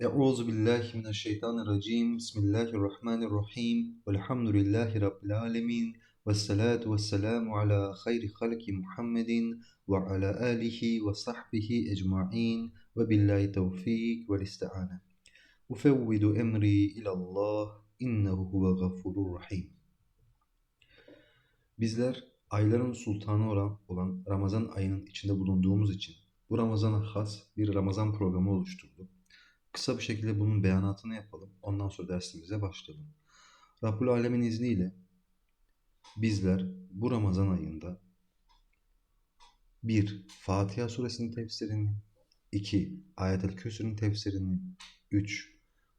Euzu billahi mineşşeytanirracim. Bismillahirrahmanirrahim. Velhamdülillahi rabbil alamin. Ves salatu vesselamu ala hayri halki Muhammedin ve ala alihi ve sahbihi ecmaîn ve billahi tevfik ve isti'ane. Ufevvidu emri ilallah innehu huve gafurur rahim. Bizler ayların sultanı olan, olan Ramazan ayının içinde bulunduğumuz için bu Ramazan'a has bir Ramazan programı oluşturduk. Kısa bir şekilde bunun beyanatını yapalım. Ondan sonra dersimize başlayalım. Rabbul Alemin izniyle bizler bu Ramazan ayında bir Fatiha suresinin tefsirini, iki Ayet-el Kürsü'nün tefsirini, üç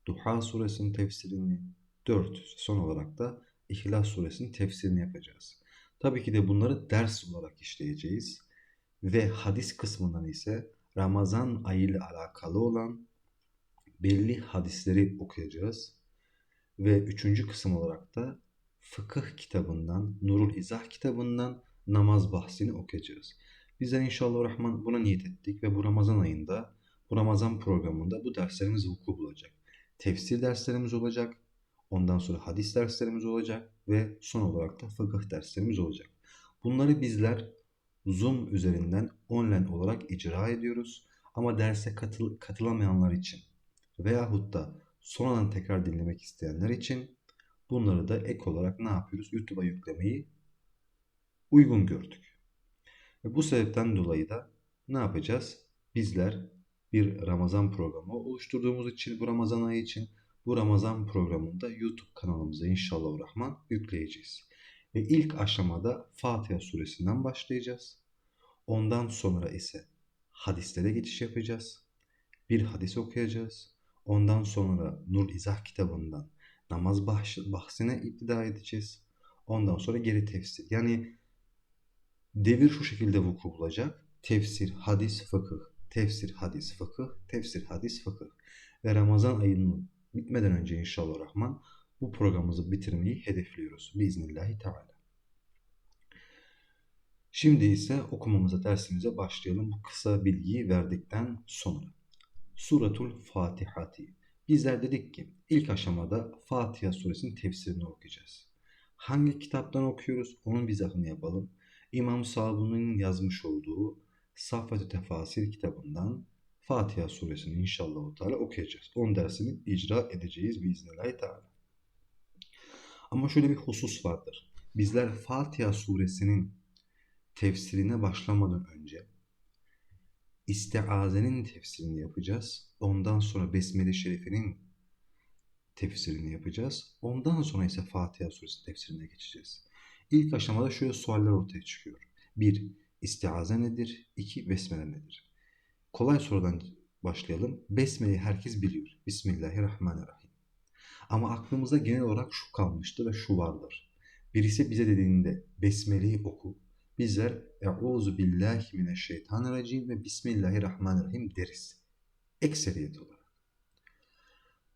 Duha suresinin tefsirini, dört son olarak da İhlas suresinin tefsirini yapacağız. Tabii ki de bunları ders olarak işleyeceğiz ve hadis kısmından ise Ramazan ayı ile alakalı olan belli hadisleri okuyacağız. Ve üçüncü kısım olarak da fıkıh kitabından, Nurul İzah kitabından namaz bahsini okuyacağız. Bizler inşallah Rahman buna niyet ettik ve bu Ramazan ayında, bu Ramazan programında bu derslerimiz vuku bulacak. Tefsir derslerimiz olacak, ondan sonra hadis derslerimiz olacak ve son olarak da fıkıh derslerimiz olacak. Bunları bizler Zoom üzerinden online olarak icra ediyoruz. Ama derse katıl katılamayanlar için veyahut da sonradan tekrar dinlemek isteyenler için bunları da ek olarak ne yapıyoruz? YouTube'a yüklemeyi uygun gördük. Ve bu sebepten dolayı da ne yapacağız? Bizler bir Ramazan programı oluşturduğumuz için bu Ramazan ayı için bu Ramazan programında YouTube kanalımıza inşallah rahman yükleyeceğiz. Ve ilk aşamada Fatiha suresinden başlayacağız. Ondan sonra ise hadislere geçiş yapacağız. Bir hadis okuyacağız. Ondan sonra Nur İzah kitabından namaz bahsine iptida edeceğiz. Ondan sonra geri tefsir. Yani devir şu şekilde vuku bulacak. Tefsir, hadis, fıkıh. Tefsir, hadis, fıkıh. Tefsir, hadis, fıkıh. Ve Ramazan ayının bitmeden önce inşallah Rahman bu programımızı bitirmeyi hedefliyoruz. Biiznillahü Teala. Şimdi ise okumamıza dersimize başlayalım bu kısa bilgiyi verdikten sonra. Suratul Fatihati. Bizler dedik ki ilk aşamada Fatiha suresinin tefsirini okuyacağız. Hangi kitaptan okuyoruz onun izahını yapalım. İmam Sabuni'nin yazmış olduğu Safet-i Tefasir kitabından Fatiha suresini inşallah Teala okuyacağız. On dersini icra edeceğiz biiznillahü teala. Ama şöyle bir husus vardır. Bizler Fatiha suresinin tefsirine başlamadan önce İstiazenin tefsirini yapacağız. Ondan sonra Besmele Şerife'nin tefsirini yapacağız. Ondan sonra ise Fatiha Suresi tefsirine geçeceğiz. İlk aşamada şöyle sualler ortaya çıkıyor. 1. İstiaze nedir? 2. Besmele nedir? Kolay sorudan başlayalım. Besmele'yi herkes biliyor. Bismillahirrahmanirrahim. Ama aklımıza genel olarak şu kalmıştı ve şu vardır. Birisi bize dediğinde Besmele'yi oku, bizler Euzu billahi mineşşeytanirracim ve Bismillahirrahmanirrahim deriz. Ekseriyet olarak.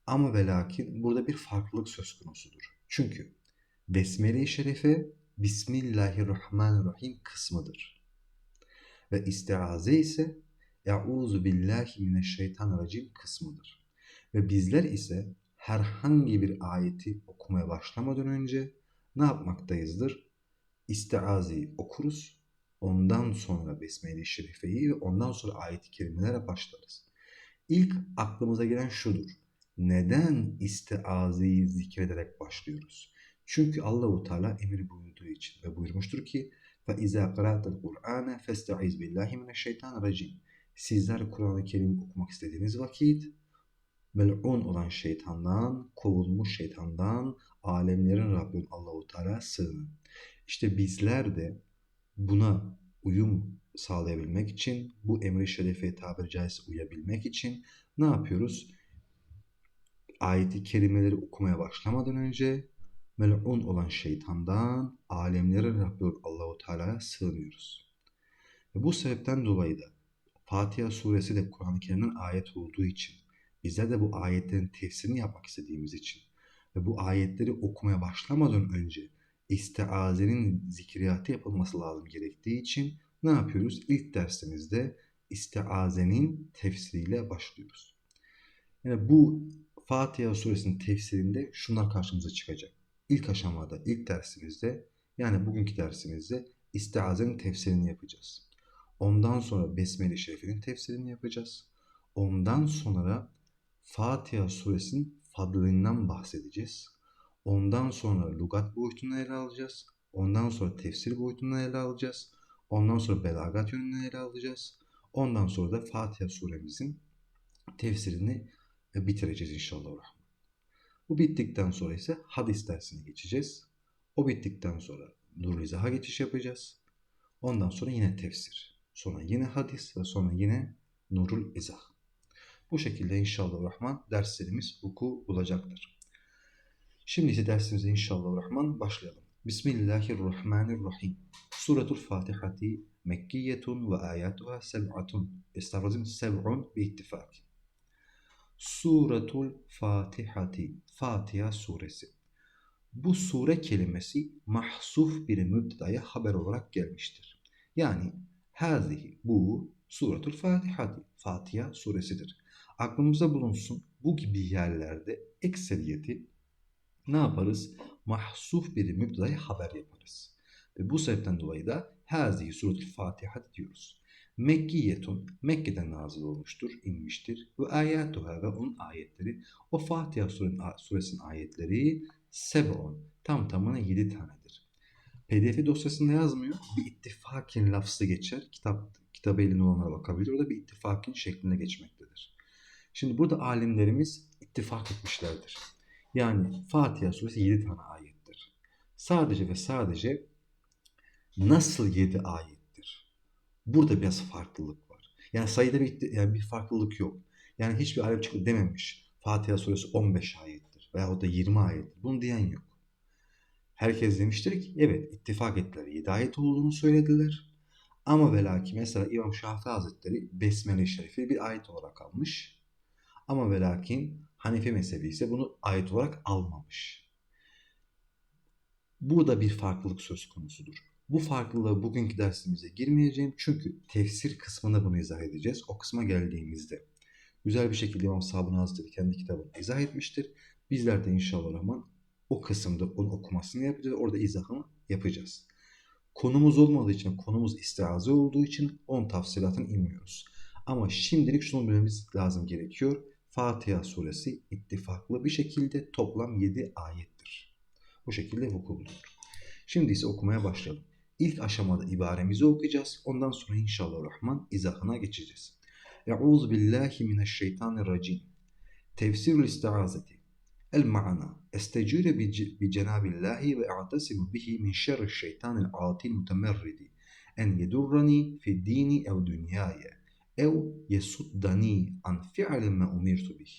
Ama ve lakin burada bir farklılık söz konusudur. Çünkü Besmele-i Şerife Bismillahirrahmanirrahim kısmıdır. Ve istiaze ise Euzu billahi mineşşeytanirracim kısmıdır. Ve bizler ise herhangi bir ayeti okumaya başlamadan önce ne yapmaktayızdır? istiazeyi okuruz. Ondan sonra Besmele-i Şerife'yi ve ondan sonra ayet-i kerimelere başlarız. İlk aklımıza gelen şudur. Neden istiazeyi zikrederek başlıyoruz? Çünkü Allahu Teala emir buyurduğu için ve buyurmuştur ki فَاِذَا قَرَأْتَ الْقُرْآنَ فَاسْتَعِذْ بِاللّٰهِ مِنَ الشَّيْطَانِ الرَّجِيمِ Sizler Kur'an-ı Kerim okumak istediğiniz vakit mel'un olan şeytandan, kovulmuş şeytandan, alemlerin Rabbi Allahu Teala sığının. İşte bizler de buna uyum sağlayabilmek için, bu emri şerefe tabiri caizse uyabilmek için ne yapıyoruz? Ayeti kerimeleri okumaya başlamadan önce mel'un olan şeytandan, alemlerin Rabbi Allahu Teala'ya sığınıyoruz. Ve bu sebepten dolayı da Fatiha suresi de Kur'an-ı Kerim'in ayet olduğu için, bizler de bu ayetlerin tefsirini yapmak istediğimiz için ve bu ayetleri okumaya başlamadan önce istiazenin zikriyatı yapılması lazım gerektiği için ne yapıyoruz? İlk dersimizde istiazenin tefsiriyle başlıyoruz. Yani bu Fatiha suresinin tefsirinde şunlar karşımıza çıkacak. İlk aşamada, ilk dersimizde yani bugünkü dersimizde istiazenin tefsirini yapacağız. Ondan sonra Besmele-i Şerife'nin tefsirini yapacağız. Ondan sonra Fatiha suresinin fadlından bahsedeceğiz. Ondan sonra lugat boyutunu ele alacağız. Ondan sonra tefsir boyutunu ele alacağız. Ondan sonra belagat yönünü ele alacağız. Ondan sonra da Fatiha suremizin tefsirini bitireceğiz inşallah. Bu bittikten sonra ise hadis dersine geçeceğiz. O bittikten sonra Nurul İzah'a geçiş yapacağız. Ondan sonra yine tefsir. Sonra yine hadis ve sonra yine Nurul İzah. Bu şekilde inşallah Rahman derslerimiz vuku bulacaktır. Şimdi ise dersimize inşallah Rahman başlayalım. Bismillahirrahmanirrahim. Suratul Fatihati Mekkiyetun ve ayatuha seb'atun. Estağfirullah seb'un bi ittifak. Suratul Fatihati. Fatiha suresi. Bu sure kelimesi mahsuf bir mübdaya haber olarak gelmiştir. Yani hazihi bu suratul Fatihati. Fatiha suresidir. Aklımızda bulunsun bu gibi yerlerde ekseriyeti ne yaparız? Mahsuf bir mübdaya haber yaparız. Ve bu sebepten dolayı da hazihi suratul Fatiha diyoruz. Mekkiyetun, Mekke'den nazil olmuştur, inmiştir. Ve ayatuha ve onun ayetleri, o Fatiha suresinin ayetleri seb'un, tam tamına yedi tanedir. PDF dosyasında yazmıyor, bir ittifakin lafzı geçer. Kitap, kitabı elinde olanlara bakabilir, orada bir ittifakin şeklinde geçmektedir. Şimdi burada alimlerimiz ittifak etmişlerdir. Yani Fatiha suresi 7 tane ayettir. Sadece ve sadece nasıl 7 ayettir? Burada biraz farklılık var. Yani sayıda bir, yani bir farklılık yok. Yani hiçbir alim çıkıp dememiş Fatiha suresi 15 ayettir veya da 20 ayettir. Bunu diyen yok. Herkes demiştir ki evet ittifak ettiler. 7 ayet olduğunu söylediler. Ama ve lakin mesela İmam Şafii Hazretleri Besmele-i Şerif'i bir ayet olarak almış. Ama ve lakin Hanefi mezhebi ise bunu ayet olarak almamış. Burada bir farklılık söz konusudur. Bu farklılığı bugünkü dersimize girmeyeceğim çünkü tefsir kısmında bunu izah edeceğiz. O kısma geldiğimizde güzel bir şekilde İmam Sabun Hazretleri kendi kitabını izah etmiştir. Bizler de inşallah Rahman o kısımda onun okumasını yapacağız. Orada izahını yapacağız. Konumuz olmadığı için, konumuz istiaze olduğu için onun tafsilatını inmiyoruz. Ama şimdilik şunu bilmemiz lazım gerekiyor. Fatiha suresi ittifaklı bir şekilde toplam 7 ayettir. Bu şekilde vuku buluyor. Şimdi ise okumaya başlayalım. İlk aşamada ibaremizi okuyacağız. Ondan sonra inşallah Rahman izahına geçeceğiz. Euzu billahi mineşşeytanirracim. Tefsirül istiazeti. El ma'na. Estecire bi cenabillahi ve a'tasimu bihi min şerri şeytanil atil mutemerridi. En yedurrani fi dini ev dünyaya. أو يصدني عن فعل ما أمرت به.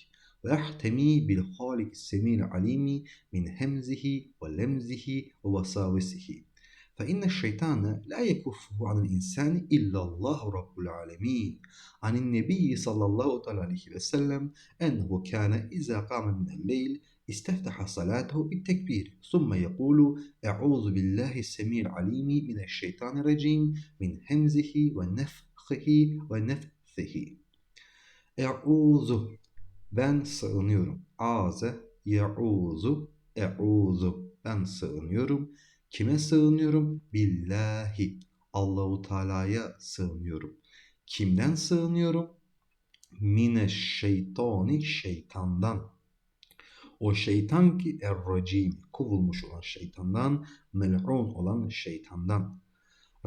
ويحتمي بالخالق السميع العليم من همزه ولمزه ووساوسه. فإن الشيطان لا يكفه عن الإنسان إلا الله رب العالمين. عن النبي صلى الله عليه وسلم أنه كان إذا قام من الليل استفتح صلاته بالتكبير ثم يقول أعوذ بالله السميع العليم من الشيطان الرجيم من همزه ونفخه nefhihi ve nefsihi. E'uzu ben sığınıyorum. Aze ye'uzu e'uzu ben sığınıyorum. Kime sığınıyorum? Billahi. Allahu Teala'ya sığınıyorum. Kimden sığınıyorum? Mine şeytani şeytandan. O şeytan ki er-racim, kovulmuş olan şeytandan, mel'un olan şeytandan.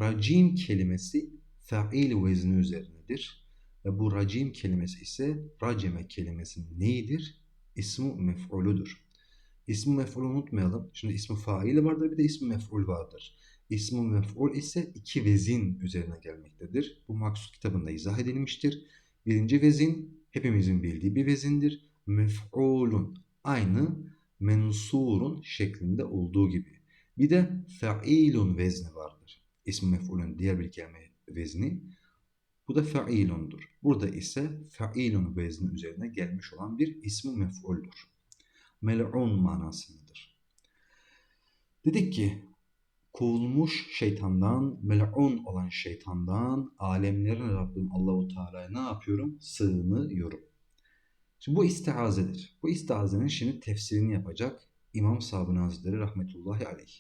Racim kelimesi fail vezni üzerinedir. Ve bu racim kelimesi ise raceme kelimesinin neyidir? İsmu mef'uludur. İsmi mef'ul unutmayalım. Şimdi ismi faili vardır bir de ismi mef'ul vardır. İsmi mef'ul ise iki vezin üzerine gelmektedir. Bu maksut kitabında izah edilmiştir. Birinci vezin hepimizin bildiği bir vezindir. Mef'ulun aynı mensurun şeklinde olduğu gibi. Bir de fa'ilun vezni vardır. İsmi mef'ulun diğer bir kelime vezni. Bu da failundur. Burada ise failun vezni üzerine gelmiş olan bir ismi mef'uldür. Mel'un manasındadır. Dedik ki kovulmuş şeytandan, mel'un olan şeytandan, alemlerin Rabbim Allahu Teala'ya ne yapıyorum? Sığınıyorum. Şimdi bu istiazedir. Bu istiazenin şimdi tefsirini yapacak İmam Sabuni Hazretleri rahmetullahi aleyh.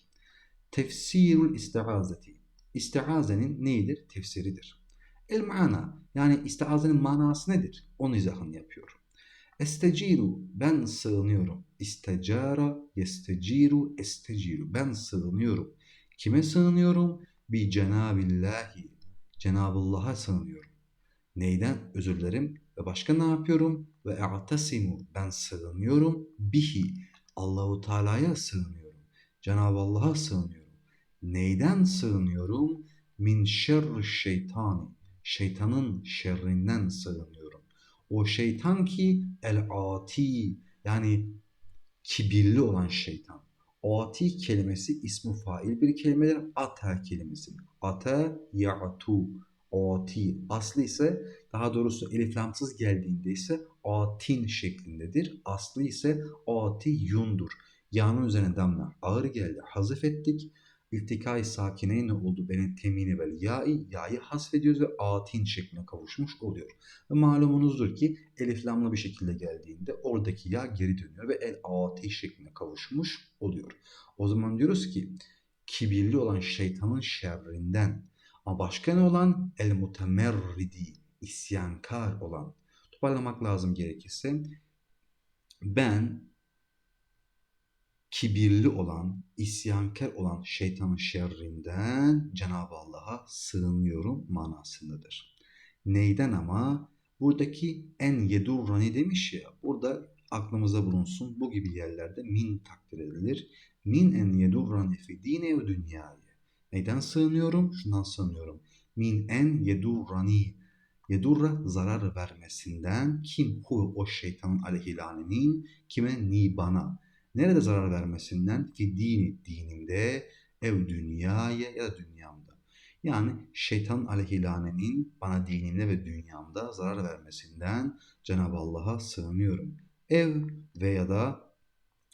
Tefsirul istiazeti. İstiazenin neyidir? Tefsiridir. El mana yani istiazenin manası nedir? Onun izahını yapıyor. Esteciru ben sığınıyorum. İstecara yesteciru esteciru ben sığınıyorum. Kime sığınıyorum? Bi Cenabillahi. Cenab-ı sığınıyorum. Neyden? Özür dilerim. Ve başka ne yapıyorum? Ve e'tasimu. Ben sığınıyorum. Bihi. Allahu Teala'ya sığınıyorum. Cenab-ı Allah'a sığınıyorum. Neyden sığınıyorum? Min şerri şeytani. Şeytanın şerrinden sığınıyorum. O şeytan ki el-ati yani kibirli olan şeytan. Ati kelimesi ismu fail bir kelimedir. Ata kelimesi. Ata ya'tu. Ati. Aslı ise daha doğrusu eliflamsız geldiğinde ise atin şeklindedir. Aslı ise ati yundur. Yağının üzerine damla ağır geldi. Hazif ettik. İltikai sakine ne oldu? Benim temini vel ya'i, ya'yı hasfediyoruz ve atin şekline kavuşmuş oluyor. Ve malumunuzdur ki eliflamlı bir şekilde geldiğinde oradaki ya geri dönüyor ve el ati şekline kavuşmuş oluyor. O zaman diyoruz ki kibirli olan şeytanın şerrinden ama başka ne olan? El mutemerridi, isyankar olan. Toparlamak lazım gerekirse ben kibirli olan, isyankar olan şeytanın şerrinden Cenab-ı Allah'a sığınıyorum manasındadır. Neyden ama? Buradaki en yedurrani demiş ya, burada aklımıza bulunsun. Bu gibi yerlerde min takdir edilir. Min en yedurrani fi dine ve dünyaya. Neyden sığınıyorum? Şundan sığınıyorum. Min en yedurrani. Yedurra zarar vermesinden kim hu o şeytanın aleyhilanenin kime ni bana Nerede zarar vermesinden? Fi dini, dinimde, ev dünyaya ya da dünyamda. Yani şeytan aleyhilanenin bana dinimde ve dünyamda zarar vermesinden Cenab-ı Allah'a sığınıyorum. Ev veya da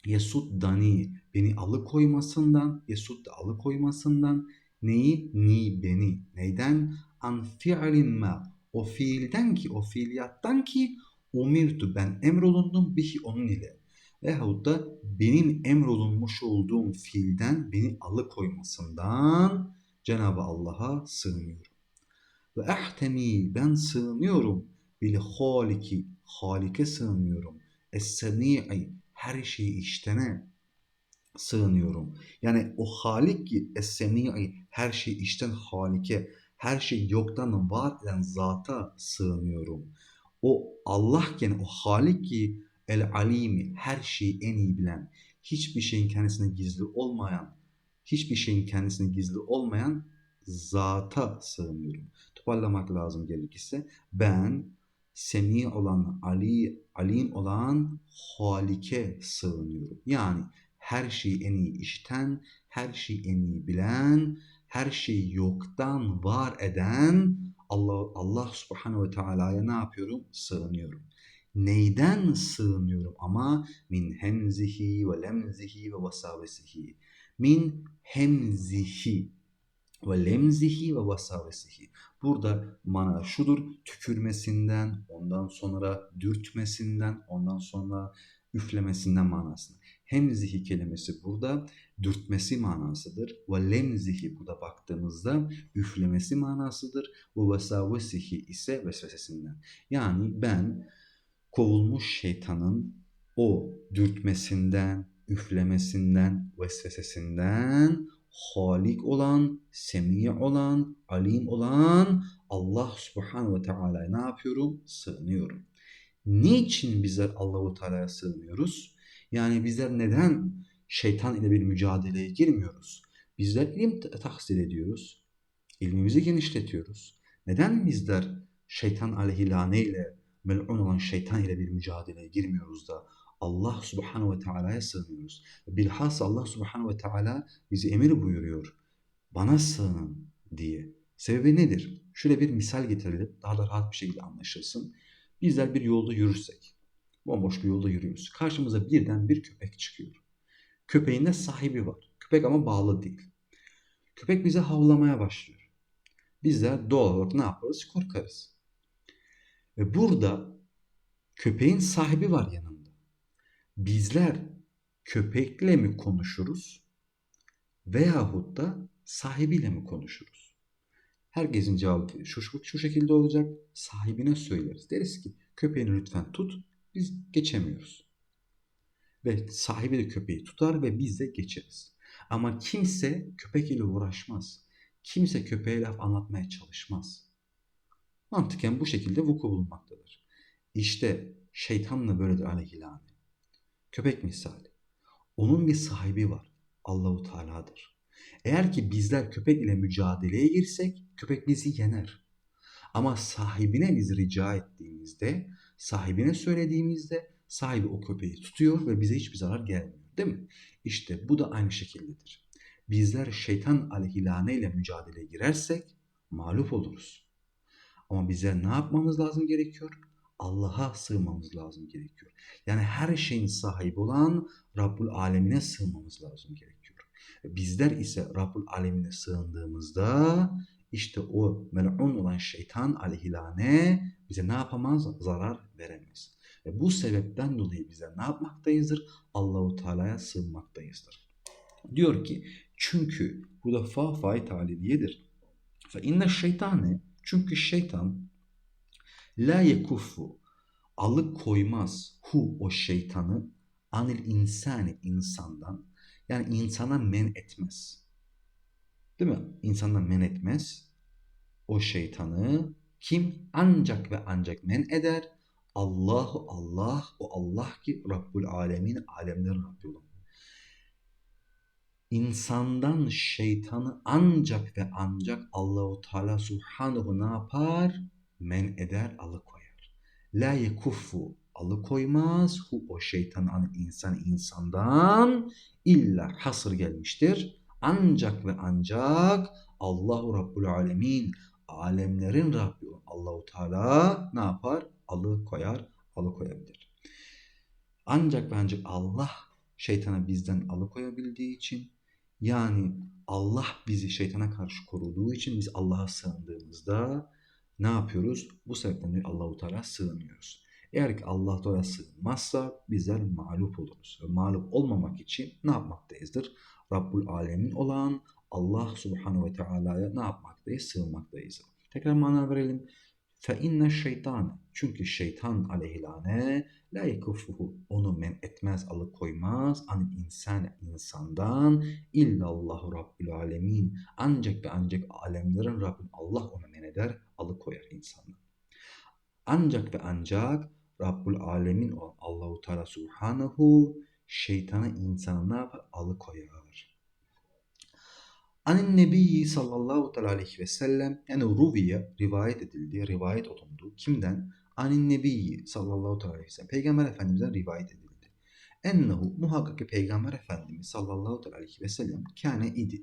Yesud dani beni alıkoymasından, Yesud da alıkoymasından neyi? Ni beni. Neyden? An fi'lin ma. O fiilden ki, o fiiliyattan ki umirtu ben emrolundum bihi onun ile veyahut da benim emrolunmuş olduğum fiilden beni alıkoymasından Cenab-ı Allah'a sığınıyorum. Ve ehtemi ben sığınıyorum bil haliki halike sığınıyorum. Es-semi'i her şeyi iştene sığınıyorum. Yani o halik ki es-semi'i her şeyi işten halike her şey yoktan var eden zata sığınıyorum. O Allah gene o halik ki El alimi her şeyi en iyi bilen, hiçbir şeyin kendisine gizli olmayan, hiçbir şeyin kendisine gizli olmayan zata sığınıyorum. Toparlamak lazım gerekirse ben semi olan, ali, alim olan halike sığınıyorum. Yani her şeyi en iyi işten, her şeyi en iyi bilen, her şeyi yoktan var eden Allah Allah Subhanahu ve Teala'ya ne yapıyorum? Sığınıyorum. Neyden sığınıyorum ama min hemzihi ve lemzihi ve vasavesihi. Min hemzihi ve lemzihi ve vasavesihi. Burada mana şudur tükürmesinden, ondan sonra dürtmesinden, ondan sonra üflemesinden manasında. Hemzihi kelimesi burada dürtmesi manasıdır. Ve lemzihi burada baktığımızda üflemesi manasıdır. Ve vasavesihi ise vesvesesinden. Yani ben kovulmuş şeytanın o dürtmesinden, üflemesinden, vesvesesinden halik olan, semi olan, alim olan Allah subhanahu ve teala'ya ne yapıyorum? Sığınıyorum. Niçin bizler Allahu Teala'ya sığınıyoruz? Yani bizler neden şeytan ile bir mücadeleye girmiyoruz? Bizler ilim tahsil ediyoruz. İlmimizi genişletiyoruz. Neden bizler şeytan aleyhilane ile mel'un olan şeytan ile bir mücadeleye girmiyoruz da Allah subhanahu ve teala'ya sığınıyoruz. Bilhassa Allah subhanahu ve teala bizi emir buyuruyor. Bana sığının diye. Sebebi nedir? Şöyle bir misal getirelim. Daha da rahat bir şekilde anlaşılsın. Bizler bir yolda yürürsek. Bomboş bir yolda yürüyoruz. Karşımıza birden bir köpek çıkıyor. Köpeğin de sahibi var. Köpek ama bağlı değil. Köpek bize havlamaya başlıyor. Bizler doğal olarak ne yaparız? Korkarız. Ve burada Köpeğin sahibi var yanında. Bizler köpekle mi konuşuruz veyahut da sahibiyle mi konuşuruz? Herkesin cevabı şu, şu, şu şekilde olacak. Sahibine söyleriz. Deriz ki köpeğini lütfen tut. Biz geçemiyoruz. Ve sahibi de köpeği tutar ve biz de geçeriz. Ama kimse köpek ile uğraşmaz. Kimse köpeğe laf anlatmaya çalışmaz. Mantıken bu şekilde vuku bulunmaktadır. İşte şeytanla böyledir aleyhilâne. Köpek misali. Onun bir sahibi var. Allahu Teala'dır. Eğer ki bizler köpek ile mücadeleye girsek köpek bizi yener. Ama sahibine biz rica ettiğimizde, sahibine söylediğimizde sahibi o köpeği tutuyor ve bize hiçbir zarar gelmiyor. Değil mi? İşte bu da aynı şekildedir. Bizler şeytan aleyhilâne ile mücadeleye girersek mağlup oluruz. Ama bize ne yapmamız lazım gerekiyor? Allah'a sığmamız lazım gerekiyor. Yani her şeyin sahibi olan Rabbul Alemine sığmamız lazım gerekiyor. Bizler ise Rabbul Alemine sığındığımızda işte o mel'un olan şeytan aleyhilane bize ne yapamaz? Zarar veremez. Ve bu sebepten dolayı bize ne yapmaktayızdır? Allahu Teala'ya sığınmaktayızdır. Diyor ki çünkü burada fa fay taliliyedir. Fe inne şeytane çünkü şeytan la yekuffu alıkoymaz hu o şeytanı anil insani insandan yani insana men etmez. Değil mi? İnsandan men etmez. O şeytanı kim ancak ve ancak men eder? Allahu Allah o Allah ki Rabbul Alemin alemlerin Rabbi olan. İnsandan şeytanı ancak ve ancak Allahu Teala Subhanahu ne yapar? Men eder, alıkoyar. La yekuffu alıkoymaz hu o şeytan an insan insandan illa hasır gelmiştir. Ancak ve ancak Allahu Rabbul Alemin alemlerin Rabbi Allahu Teala ne yapar? Alıkoyar, alıkoyabilir. Ancak ve ancak Allah şeytana bizden alıkoyabildiği için yani Allah bizi şeytana karşı koruduğu için biz Allah'a sığındığımızda ne yapıyoruz? Bu sebepten dolayı Allahu Teala sığınıyoruz. Eğer ki Allah Teala sığınmazsa bizler mağlup oluruz. Ve mağlup olmamak için ne yapmaktayızdır? Rabbul Alemin olan Allah Subhanahu ve Teala'ya ne yapmaktayız? Sığınmaktayız. Tekrar mana verelim. Fe inne şeytan çünkü şeytan aleyhilane la yekuffuhu onu men etmez alıkoymaz an insan insandan illallahu rabbül alemin ancak ve ancak alemlerin Rabbim Allah onu men eder alıkoyar insandan. Ancak ve ancak Rabbul Alemin olan Allahu Teala Subhanahu şeytanı yapar? Alıkoyar. Anin Nebiyyi sallallahu aleyhi ve sellem yani ruviye rivayet edildi, rivayet olundu. Kimden? Anin Nebiyyi sallallahu aleyhi ve sellem. Peygamber Efendimiz'den rivayet edildi. Ennehu muhakkak ki Peygamber Efendimiz sallallahu aleyhi ve sellem kâne idi.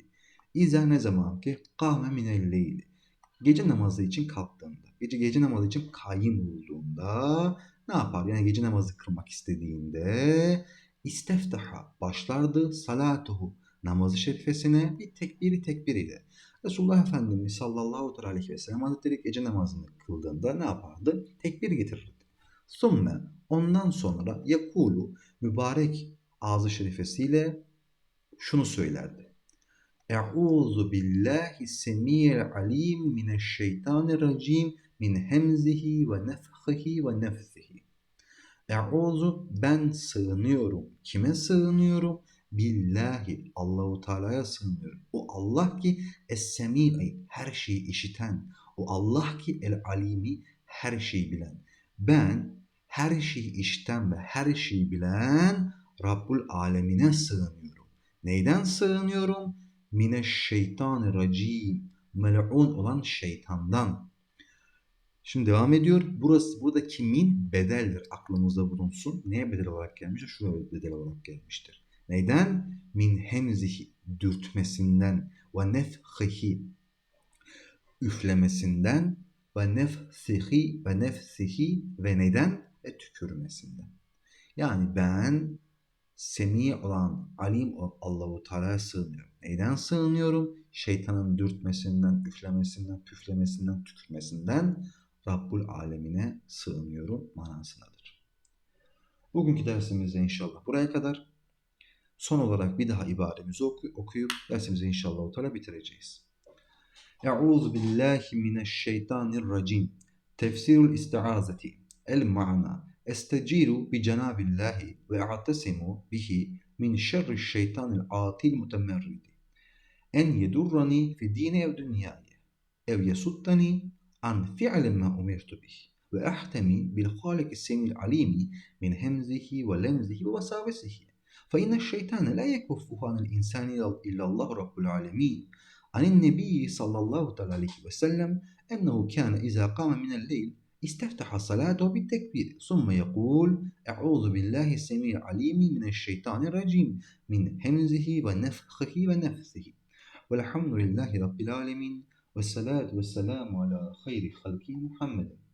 İza ne zaman ki kâme minel leyli. Gece namazı için kalktığında, gece, gece namazı için kayyım olduğunda ne yapar? Yani gece namazı kılmak istediğinde isteftaha başlardı salatuhu namazı şerifesine bir tekbiri tekbiriyle. Resulullah Efendimiz sallallahu aleyhi ve sellem Hazretleri gece namazını kıldığında ne yapardı? Tekbir getirirdi. Sümme ondan sonra yakulu mübarek ağzı şerifesiyle şunu söylerdi. Euzu billahi semiyel alim mineşşeytanirracim min hemzihi ve nefhihi ve nefsihi. Euzu ben sığınıyorum. Kime sığınıyorum? Billahi Allahu Teala'ya sığınıyorum. O Allah ki es-semi'i her şeyi işiten. O Allah ki el alimi her şeyi bilen. Ben her şeyi işiten ve her şeyi bilen Rabbul Alemine sığınıyorum. Neyden sığınıyorum? Mineşşeytanirracim. Mel'un olan şeytandan. Şimdi devam ediyor. Burası buradaki min bedeldir. Aklımızda bulunsun. Neye bedel olarak gelmiştir? Şuraya bedel olarak gelmiştir. Neyden? Min hemzihi dürtmesinden ve nefhihi üflemesinden ve nefsihi ve nefsihi ve neden? Ve tükürmesinden. Yani ben semi olan alim Allahu Teala'ya sığınıyorum. Neyden sığınıyorum? Şeytanın dürtmesinden, üflemesinden, püflemesinden, tükürmesinden Rabbul Alemine sığınıyorum manasındadır. Bugünkü dersimizde inşallah buraya kadar. Son olarak bir daha ibaremizi oku- okuyup dersimizi inşallah o teala bitireceğiz. Euzu billahi mineşşeytanirracim. Tefsirul istiazeti. El ma'na. Esteciru bi cenabillahi ve a'tasimu bihi min şerri şeytanil atil mutemerridi. En yedurrani fi dini ev dünyaya. Ev yesuttani an fi'lin ma umirtu bih. Ve ahtemi bil halik semil alimi min hemzihi ve lemzihi ve vesavesihi. فإن الشيطان لا يكف عن الإنسان إلا الله رب العالمين. عن النبي صلى الله عليه وسلم أنه كان إذا قام من الليل استفتح صلاته بالتكبير ثم يقول أعوذ بالله السميع العليم من الشيطان الرجيم من همزه ونفخه ونفثه. والحمد لله رب العالمين والصلاة والسلام على خير خلق محمد.